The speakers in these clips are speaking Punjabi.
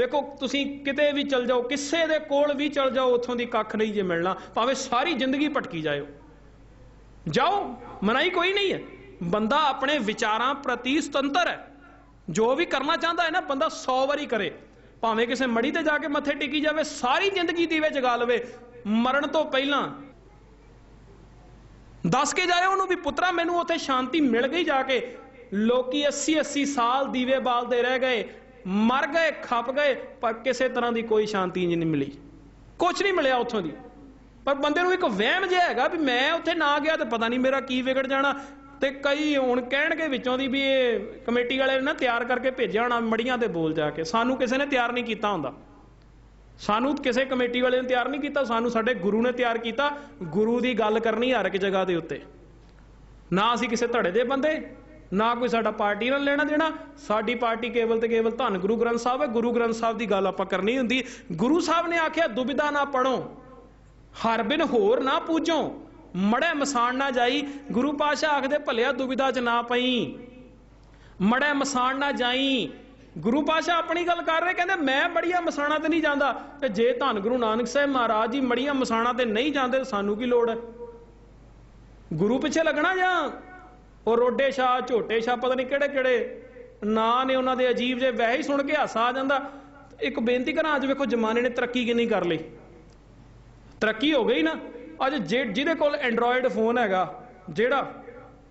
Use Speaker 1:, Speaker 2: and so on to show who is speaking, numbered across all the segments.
Speaker 1: ਵੇਖੋ ਤੁਸੀਂ ਕਿਤੇ ਵੀ ਚਲ ਜਾਓ, ਕਿਸੇ ਦੇ ਕੋਲ ਵੀ ਚਲ ਜਾਓ, ਉੱਥੋਂ ਦੀ ਕੱਖ ਨਹੀਂ ਜੇ ਮਿਲਣਾ, ਭਾਵੇਂ ਸਾਰੀ ਜ਼ਿੰਦਗੀ ਭਟਕੀ ਜਾਇਓ। ਜਾਓ ਮਨਾਈ ਕੋਈ ਨਹੀਂ ਹੈ। ਬੰਦਾ ਆਪਣੇ ਵਿਚਾਰਾਂ ਪ੍ਰਤੀ ਸੁਤੰਤਰ ਹੈ। ਜੋ ਵੀ ਕਰਨਾ ਚਾਹੁੰਦਾ ਹੈ ਨਾ, ਬੰਦਾ 100 ਵਾਰੀ ਕਰੇ। ਭਾਵੇਂ ਕਿਸੇ ਮੜੀ ਤੇ ਜਾ ਕੇ ਮੱਥੇ ਟੇਕੀ ਜਾਵੇ, ਸਾਰੀ ਜ਼ਿੰਦਗੀ ਦੀਵੇ ਜਗਾ ਲਵੇ। ਮਰਨ ਤੋਂ ਪਹਿਲਾਂ ਦੱਸ ਕੇ ਜਾਏ ਉਹਨੂੰ ਵੀ, ਪੁੱਤਰਾ, ਮੈਨੂੰ ਉੱਥੇ ਸ਼ਾਂਤੀ ਮਿਲ ਗਈ ਜਾ ਕੇ। ਲੋਕੀ 80 80 ਸਾਲ ਦੀਵੇ ਬਾਲਦੇ ਰਹਿ ਗਏ। ਮਰ ਗਏ, ਖੱਪ ਗਏ, ਪਰ ਕਿਸੇ ਤਰ੍ਹਾਂ ਦੀ ਕੋਈ ਸ਼ਾਂਤੀ ਨਹੀਂ ਮਿਲੀ। ਕੁਝ ਨਹੀਂ ਮਿਲਿਆ ਉੱਥੋਂ ਦੀ। ਪਰ ਬੰਦੇ ਨੂੰ ਇੱਕ ਵਹਿਮ ਜਿਹਾ ਹੈਗਾ ਵੀ ਮੈਂ ਉੱਥੇ ਨਾ ਗਿਆ ਤੇ ਪਤਾ ਨਹੀਂ ਮੇਰਾ ਕੀ ਵਿਗੜ ਜਾਣਾ। ਤੇ ਕਈ ਹੁਣ ਕਹਿਣਗੇ ਵਿੱਚੋਂ ਦੀ ਵੀ ਇਹ ਕਮੇਟੀ ਵਾਲੇ ਨੇ ਨਾ ਤਿਆਰ ਕਰਕੇ ਭੇਜਿਆ ਹੋਣਾ ਮੜੀਆਂ ਤੇ ਬੋਲ ਜਾ ਕੇ। ਸਾਨੂੰ ਕਿਸੇ ਨੇ ਤਿਆਰ ਨਹੀਂ ਕੀਤਾ ਹੁੰਦਾ। ਸਾਨੂੰ ਕਿਸੇ ਕਮੇਟੀ ਵਾਲੇ ਨੇ ਤਿਆਰ ਨਹੀਂ ਕੀਤਾ, ਸਾਨੂੰ ਸਾਡੇ ਗੁਰੂ ਨੇ ਤਿਆਰ ਕੀਤਾ। ਗੁਰੂ ਦੀ ਗੱਲ ਕਰਨੀ ਹਰ ਇੱਕ ਜਗ੍ਹਾ ਦੇ ਉੱਤੇ। ਨਾ ਅਸੀਂ ਕਿਸੇ ਧੜੇ ਦੇ ਬੰਦੇ। ਨਾ ਕੋਈ ਸਾਡਾ ਪਾਰਟੀ ਨਾਲ ਲੈਣਾ ਦੇਣਾ, ਸਾਡੀ ਪਾਰਟੀ ਕੇਵਲ ਤੇ ਕੇਵਲ ਧੰਨ ਗੁਰੂ ਗ੍ਰੰਥ ਸਾਹਿਬ ਹੈ, ਗੁਰੂ ਗ੍ਰੰਥ ਸਾਹਿਬ ਦੀ ਗੱਲ ਆਪਾਂ ਕਰਨੀ ਹੁੰਦੀ। ਗੁਰੂ ਸਾਹਿਬ ਨੇ ਆਖਿਆ, ਦੁਬਿਧਾ ਨਾ ਪੜੋ ਹਰ ਬਿਨ ਹੋਰ ਨਾ ਪੂਜੋ ਮੜੈ ਮਸਾਣ ਨਾ ਜਾਈ। ਗੁਰੂ ਪਾਸ਼ਾ ਆਖਦੇ, ਭਲਿਆ ਦੁਬਿਧਾ ਚ ਨਾ ਪਈ ਮੜੈ ਮਸਾਣ ਨਾ ਜਾਈ। ਗੁਰੂ ਪਾਸ਼ਾ ਆਪਣੀ ਗੱਲ ਕਰ ਰਹੇ, ਕਹਿੰਦੇ, ਮੈਂ ਬੜੀਆਂ ਮਸਾਣਾ ਤੇ ਨਹੀਂ ਜਾਂਦਾ। ਤੇ ਜੇ ਧੰਨ ਗੁਰੂ ਨਾਨਕ ਸਾਹਿਬ ਮਹਾਰਾਜ ਜੀ ਮੜੀਆਂ ਮਸਾਣਾ ਤੇ ਨਹੀਂ ਜਾਂਦੇ, ਤਾਂ ਸਾਨੂੰ ਕੀ ਲੋੜ ਹੈ? ਗੁਰੂ ਪਿੱਛੇ ਲੱਗਣਾ ਜਾਂ ਉਹ ਰੋਡੇ ਸ਼ਾਹ, ਝੋਟੇ ਸ਼ਾਹ, ਪਤਾ ਨਹੀਂ ਕਿਹੜੇ ਕਿਹੜੇ ਨਾਂ ਨੇ ਉਹਨਾਂ ਦੇ, ਅਜੀਬ ਜੇ ਵੈਸੇ ਹੀ ਸੁਣ ਕੇ ਹਾਸਾ ਆ ਜਾਂਦਾ। ਇੱਕ ਬੇਨਤੀ ਕਰਾਂ, ਅੱਜ ਵੇਖੋ ਜਮਾਨੇ ਨੇ ਤਰੱਕੀ ਕਿੰਨੀ ਕਰ ਲਈ। ਤਰੱਕੀ ਹੋ ਗਈ ਨਾ। ਅੱਜ ਜੇ- ਜਿਹਦੇ ਕੋਲ ਐਂਡਰੋਇਡ ਫੋਨ ਹੈਗਾ, ਜਿਹੜਾ,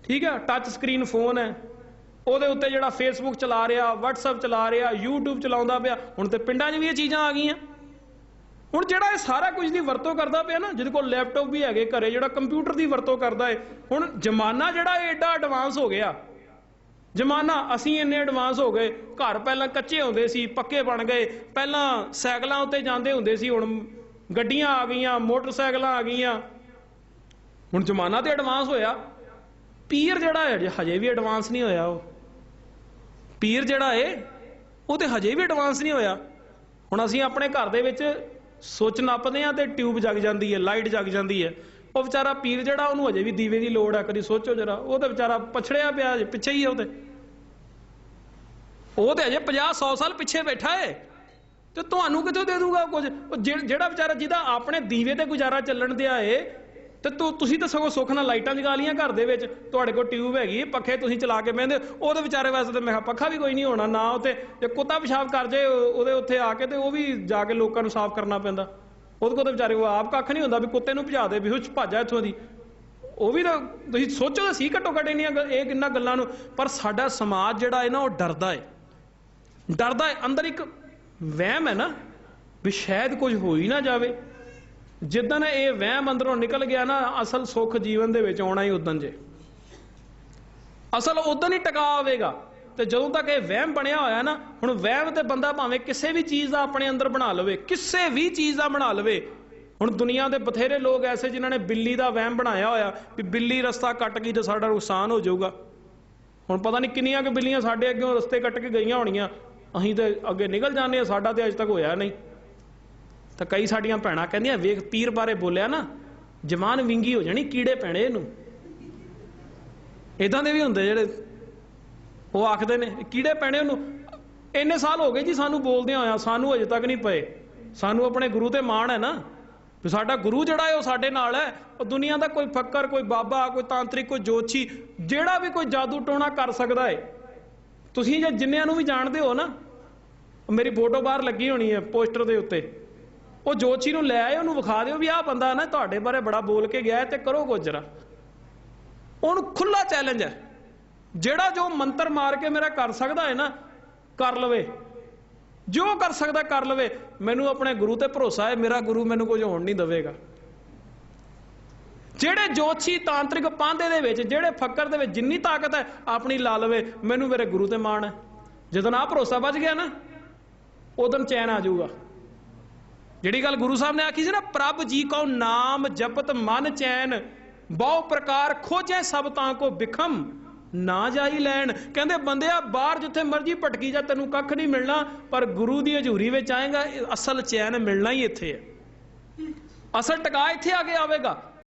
Speaker 1: ਠੀਕ ਹੈ ਟੱਚ ਸਕਰੀਨ ਫੋਨ ਹੈ, ਉਹਦੇ ਉੱਤੇ ਜਿਹੜਾ ਫੇਸਬੁੱਕ ਚਲਾ ਰਿਹਾ, WhatsApp ਚਲਾ ਰਿਹਾ, YouTube ਚਲਾਉਂਦਾ ਪਿਆ, ਹੁਣ ਤੇ ਪਿੰਡਾਂ 'ਚ ਵੀ ਇਹ ਚੀਜ਼ਾਂ ਆ ਗਈਆਂ। ਹੁਣ ਜਿਹੜਾ ਇਹ ਸਾਰਾ ਕੁਝ ਦੀ ਵਰਤੋਂ ਕਰਦਾ ਪਿਆ ਨਾ, ਜਿਹਦੇ ਕੋਲ ਲੈਪਟਾਪ ਵੀ ਹੈਗੇ ਘਰੇ, ਜਿਹੜਾ ਕੰਪਿਊਟਰ ਦੀ ਵਰਤੋਂ ਕਰਦਾ ਹੈ ਹੁਣ ਜ਼ਮਾਨਾ ਜਿਹੜਾ ਇਹ ਐਡਾ ਐਡਵਾਂਸ ਹੋ ਗਿਆ। ਜ਼ਮਾਨਾ, ਅਸੀਂ ਇੰਨੇ ਐਡਵਾਂਸ ਹੋ ਗਏ, ਘਰ ਪਹਿਲਾਂ ਕੱਚੇ ਹੁੰਦੇ ਸੀ, ਪੱਕੇ ਬਣ ਗਏ, ਪਹਿਲਾਂ ਸਾਈਕਲਾਂ ਉੱਤੇ ਜਾਂਦੇ ਹੁੰਦੇ ਸੀ, ਹੁਣ ਗੱਡੀਆਂ ਆ ਗਈਆਂ, ਮੋਟਰਸਾਈਕਲਾਂ ਆ ਗਈਆਂ। ਹੁਣ ਜ਼ਮਾਨਾ ਤੇ ਐਡਵਾਂਸ ਹੋਇਆ। ਪੀਰ ਜਿਹੜਾ ਹੈ, ਹਜੇ ਵੀ ਐਡਵਾਂਸ ਨਹੀਂ ਹੋਇਆ ਉਹ। ਪੀਰ ਜਿਹੜਾ ਏ, ਉਹ ਤੇ ਹਜੇ ਵੀ ਐਡਵਾਂਸ ਨਹੀਂ ਹੋਇਆ। ਹੁਣ ਅਸੀਂ ਆਪਣੇ ਘਰ ਦੇ ਵਿੱਚ ਸੁੱਚ ਨੱਪਦੇ ਆ ਤੇ ਟਿਊਬ ਜਗ ਜਾਂਦੀ ਹੈ, ਲਾਈਟ ਜਗ ਜਾਂਦੀ ਹੈ। ਉਹ ਵਿਚਾਰਾ ਪੀਰ ਜਿਹੜਾ ਉਹਨੂੰ ਅਜੇ ਵੀ ਦੀਵੇ ਦੀ ਲੋੜ ਆ, ਕਦੀ ਸੋਚੋ ਜਰਾ। ਉਹ ਤਾਂ ਵਿਚਾਰਾ ਪਛੜਿਆ ਪਿਆ ਹਜੇ, ਪਿੱਛੇ ਹੀ ਆ ਉਹ ਤੇ। ਉਹ ਤੇ ਹਜੇ 50 100 ਸਾਲ ਪਿੱਛੇ ਬੈਠਾ ਏ। ਤੇ ਤੁਹਾਨੂੰ ਕਿੱਥੋਂ ਦੇ ਦੂਗਾ ਕੁਝ? ਜਿਹੜਾ ਵਿਚਾਰਾ ਜਿਹਦਾ ਆਪਣੇ ਦੀਵੇ ਤੇ ਗੁਜ਼ਾਰਾ ਚੱਲਣ ਦਿਆ ਏ ਤੇ ਤੂੰ ਤੁਸੀਂ ਤਾਂ ਸਗੋਂ ਸੁੱਖ ਨਾਲ ਲਾਈਟਾਂ ਜਗਾ ਲੀਆਂ ਘਰ ਦੇ ਵਿੱਚ। ਤੁਹਾਡੇ ਕੋਲ ਟਿਊਬ ਹੈਗੀ ਪੱਖੇ ਤੁਸੀਂ ਚਲਾ ਕੇ ਬਹਿੰਦੇ ਉਹਦੇ ਵਿਚਾਰੇ ਵਾਸਤੇ ਤੇ ਮੈਂ ਕਿਹਾ, ਪੱਖਾ ਵੀ ਕੋਈ ਨਹੀਂ ਹੋਣਾ, ਨਾ ਉੱਤੇ ਜੇ ਕੁੱਤਾ ਪਿਸ਼ਾਬ ਕਰ ਜੇ ਉਹਦੇ ਉੱਥੇ ਆ ਕੇ ਤੇ ਉਹ ਵੀ ਜਾ ਕੇ ਲੋਕਾਂ ਨੂੰ ਸਾਫ਼ ਕਰਨਾ ਪੈਂਦਾ। ਉਹਦੇ ਕੋਲ ਤਾਂ ਵਿਚਾਰੇ ਉਹ ਆਪ ਕੱਖ ਨਹੀਂ ਹੁੰਦਾ ਵੀ ਕੁੱਤੇ ਨੂੰ ਭਜਾ ਦੇ, ਵੀ ਹੁੱਚ ਭਾਜਾ ਇੱਥੋਂ ਦੀ। ਉਹ ਵੀ ਤਾਂ ਤੁਸੀਂ ਸੋਚੋ ਤਾਂ ਸੀ ਘੱਟੋ ਘੱਟ ਇੰਨੀਆਂ ਗ- ਇਹ ਕਿੰਨਾ ਗੱਲਾਂ ਨੂੰ। ਪਰ ਸਾਡਾ ਸਮਾਜ ਜਿਹੜਾ ਹੈ ਨਾ, ਉਹ ਡਰਦਾ ਹੈ। ਡਰਦਾ ਹੈ, ਅੰਦਰ ਇੱਕ ਵਹਿਮ ਹੈ ਨਾ, ਵੀ ਸ਼ਾਇਦ ਕੁਝ ਹੋ ਹੀ ਨਾ ਜਾਵੇ। ਜਿੱਦਣ ਇਹ ਵਹਿਮ ਅੰਦਰੋਂ ਨਿਕਲ ਗਿਆ ਨਾ, ਅਸਲ ਸੁੱਖ ਜੀਵਨ ਦੇ ਵਿੱਚ ਆਉਣਾ ਹੀ ਉਦਣ ਜੇ। ਅਸਲ ਉਦਣ ਹੀ ਟਿਕਾ ਆਵੇਗਾ। ਤੇ ਜਦੋਂ ਤੱਕ ਇਹ ਵਹਿਮ ਬਣਿਆ ਹੋਇਆ ਨਾ, ਹੁਣ ਵਹਿਮ ਤੇ ਬੰਦਾ ਭਾਵੇਂ ਕਿਸੇ ਵੀ ਚੀਜ਼ ਦਾ ਆਪਣੇ ਅੰਦਰ ਬਣਾ ਲਵੇ, ਕਿਸੇ ਵੀ ਚੀਜ਼ ਦਾ ਬਣਾ ਲਵੇ, ਹੁਣ ਦੁਨੀਆ ਦੇ ਬਥੇਰੇ ਲੋਕ ਐਸੇ ਜਿਨ੍ਹਾਂ ਨੇ ਬਿੱਲੀ ਦਾ ਵਹਿਮ ਬਣਾਇਆ ਹੋਇਆ ਵੀ ਬਿੱਲੀ ਰਸਤਾ ਕੱਟ ਗਈ ਤੇ ਸਾਡਾ ਨੁਕਸਾਨ ਹੋ ਜਾਊਗਾ। ਹੁਣ ਪਤਾ ਨਹੀਂ ਕਿੰਨੀਆਂ ਕਿ ਬਿੱਲੀਆਂ ਸਾਡੇ ਅੱਗੇ ਰਸਤੇ ਕੱਟ ਕੇ ਗਈਆਂ ਹੋਣੀਆਂ। ਅਸੀਂ ਤੇ ਅੱਗੇ ਨਿਕਲ ਜਾਂਦੇ ਆ ਸਾਡਾ ਤੇ ਅਜੇ ਤੱਕ ਹੋਇਆ ਨਹੀਂ। ਤਾਂ ਕਈ ਸਾਡੀਆਂ ਭੈਣਾਂ ਕਹਿੰਦੀਆਂ, ਵੇਖ ਪੀਰ ਬਾਰੇ ਬੋਲਿਆ ਨਾ, ਜਵਾਨ ਵਿੰਗੀ ਹੋ ਜਾਣੀ, ਕੀੜੇ ਪੈਣੇ ਇਹਨੂੰ। ਇਦਾਂ ਦੇ ਵੀ ਹੁੰਦੇ ਜਿਹੜੇ, ਉਹ ਆਖਦੇ ਨੇ, ਕੀੜੇ ਪੈਣੇ ਉਹਨੂੰ। ਇੰਨੇ ਸਾਲ ਹੋ ਗਏ ਜੀ ਸਾਨੂੰ ਬੋਲਦਿਆਂ ਹੋਇਆ, ਸਾਨੂੰ ਅਜੇ ਤੱਕ ਨਹੀਂ ਪਏ। ਸਾਨੂੰ ਆਪਣੇ ਗੁਰੂ ਤੇ ਮਾਣ ਹੈ ਨਾ। ਵੀ ਸਾਡਾ ਗੁਰੂ ਜਿਹੜਾ ਹੈ, ਉਹ ਸਾਡੇ ਨਾਲ ਹੈ। ਉਹ ਦੁਨੀਆ ਦਾ ਕੋਈ ਫੱਕਰ, ਕੋਈ ਬਾਬਾ, ਕੋਈ ਤਾਂਤਰਿਕ, ਕੋਈ ਜੋਤਸ਼ੀ, ਜਿਹੜਾ ਵੀ ਕੋਈ ਜਾਦੂ ਟੋਣਾ ਕਰ ਸਕਦਾ ਹੈ। ਤੁਸੀਂ ਜੇ ਜਿੰਨਿਆਂ ਨੂੰ ਵੀ ਜਾਣਦੇ ਹੋ ਨਾ ਮੇਰੀ ਫੋਟੋ ਬਾਹਰ ਲੱਗੀ ਹੋਣੀ ਹੈ ਪੋਸਟਰ ਦੇ ਉੱਤੇ। ਉਹ ਜੋਤਸ਼ੀ ਨੂੰ ਲੈ ਆਏ, ਉਹਨੂੰ ਵਿਖਾ ਦਿਓ ਵੀ ਆਹ ਬੰਦਾ ਨਾ ਤੁਹਾਡੇ ਬਾਰੇ ਬੜਾ ਬੋਲ ਕੇ ਗਿਆ ਹੈ ਤੇ ਕਰੋ ਕੁਝ ਉਹਨੂੰ ਖੁੱਲਾ ਚੈਲੰਜ ਹੈ। ਜਿਹੜਾ ਜੋ ਮੰਤਰ ਮਾਰ ਕੇ ਮੇਰਾ ਕਰ ਸਕਦਾ ਹੈ ਨਾ, ਕਰ ਲਵੇ। ਜੋ ਕਰ ਸਕਦਾ ਕਰ ਲਵੇ। ਮੈਨੂੰ ਆਪਣੇ ਗੁਰੂ ਤੇ ਭਰੋਸਾ ਹੈ, ਮੇਰਾ ਗੁਰੂ ਮੈਨੂੰ ਕੁਝ ਹੋਣ ਨਹੀਂ ਦੇਵੇਗਾ। ਜਿਹੜੇ ਜੋਤਸ਼ੀ ਤਾਂਤਰਿਕ ਪਾਂਦੇ ਦੇ ਵਿੱਚ, ਜਿਹੜੇ ਫੱਕਰ ਦੇ ਵਿੱਚ ਜਿੰਨੀ ਤਾਕਤ ਹੈ, ਆਪਣੀ ਲਾ ਲਵੇ। ਮੈਨੂੰ ਮੇਰੇ ਗੁਰੂ ਤੇ ਮਾਣ ਹੈ। ਜਦੋਂ ਆ ਭਰੋਸਾ ਬਚ ਗਿਆ ਨਾ, ਉਦੋਂ ਚੈਨ ਆ ਜਾਊਗਾ। ਜਿਹੜੀ ਗੱਲ ਗੁਰੂ ਸਾਹਿਬ ਨੇ ਆਖੀ ਸੀ ਨਾ, ਪ੍ਰਭ ਜੀ ਕੋ ਨਾਮ ਜਪਤ ਮਨ ਚੈਨ, ਬਹੁ ਪ੍ਰਕਾਰ ਖੋਜੈ ਸਭ ਤਾਂ ਕੋ ਬਿਖਮ, ਨਾ ਜਾਈ ਲੈਣ। ਕਹਿੰਦੇ ਬੰਦਿਆ ਬਾਹਰ ਜਿੱਥੇ ਮਰਜ਼ੀ ਭਟਕੀ ਜਾ, ਤੈਨੂੰ ਕੱਖ ਨਹੀਂ ਮਿਲਣਾ, ਪਰ ਗੁਰੂ ਦੀ ਹਜ਼ੂਰੀ ਵਿੱਚ ਆਏਗਾ ਅਸਲ ਚੈਨ ਮਿਲਣਾ ਹੀ ਇੱਥੇ ਹੈ। ਅਸਲ ਟਿਕਾ ਇੱਥੇ ਆ ਕੇ ਆਵੇਗਾ।